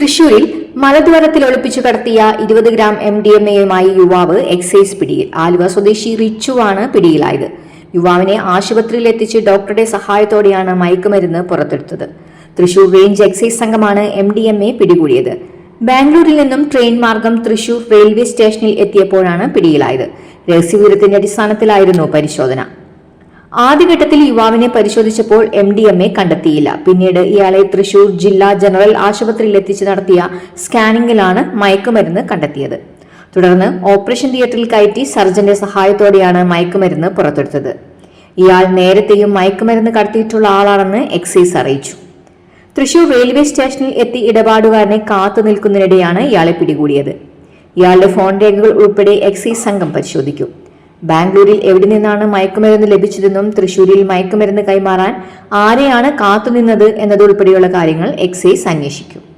തൃശൂരിൽ മലദ്വാരത്തിൽ ഒളിപ്പിച്ചു കടത്തിയ ഇരുപത് ഗ്രാം എം ഡി എം എയുമായി യുവാവ് എക്സൈസ് പിടിയിൽ ആലുവ സ്വദേശി റിച്ചുവാണ് പിടിയിലായത്. യുവാവിനെ ആശുപത്രിയിൽ എത്തിച്ച് ഡോക്ടറുടെ സഹായത്തോടെയാണ് മയക്കുമരുന്ന് പുറത്തെടുത്തത്. തൃശൂർ റേഞ്ച് എക്സൈസ് സംഘമാണ് എം ഡി എം എ പിടികൂടിയത്. ബാംഗ്ലൂരിൽ നിന്നും ട്രെയിൻ മാർഗം തൃശൂർ റെയിൽവേ സ്റ്റേഷനിൽ എത്തിയപ്പോഴാണ് പിടിയിലായത്. രഹസ്യവിവരത്തിന്റെ അടിസ്ഥാനത്തിലായിരുന്നു പരിശോധന. ആദ്യഘട്ടത്തിൽ യുവാവിനെ പരിശോധിച്ചപ്പോൾ എം ഡി എം എ കണ്ടെത്തിയില്ല. പിന്നീട് ഇയാളെ തൃശൂർ ജില്ലാ ജനറൽ ആശുപത്രിയിൽ എത്തിച്ച് നടത്തിയ സ്കാനിംഗിലാണ് മയക്കുമരുന്ന് കണ്ടെത്തിയത്. തുടർന്ന് ഓപ്പറേഷൻ തിയേറ്ററിൽ കയറ്റി സർജന്റെ സഹായത്തോടെയാണ് മയക്കുമരുന്ന് പുറത്തെടുത്തത്. ഇയാൾ നേരത്തെയും മയക്കുമരുന്ന് കടത്തിയിട്ടുള്ള ആളാണെന്ന് എക്സൈസ് അറിയിച്ചു. തൃശൂർ റെയിൽവേ സ്റ്റേഷനിൽ എത്തി ഇടപാടുകാരനെ കാത്തു നിൽക്കുന്നതിനിടെയാണ് ഇയാളെ പിടികൂടിയത്. ഇയാളുടെ ഫോൺ രേഖകൾ ഉൾപ്പെടെ എക്സൈസ് സംഘം പരിശോധിക്കും. ബാംഗ്ലൂരിൽ എവിടെ നിന്നാണ് മയക്കുമരുന്ന് ലഭിച്ചതെന്നും തൃശൂരിൽ മയക്കുമരുന്ന് കൈമാറാൻ ആരെയാണ് കാത്തുനിന്നത് എന്നതുൾപ്പെടെയുള്ള കാര്യങ്ങൾ എക്സൈസ് അന്വേഷിക്കും.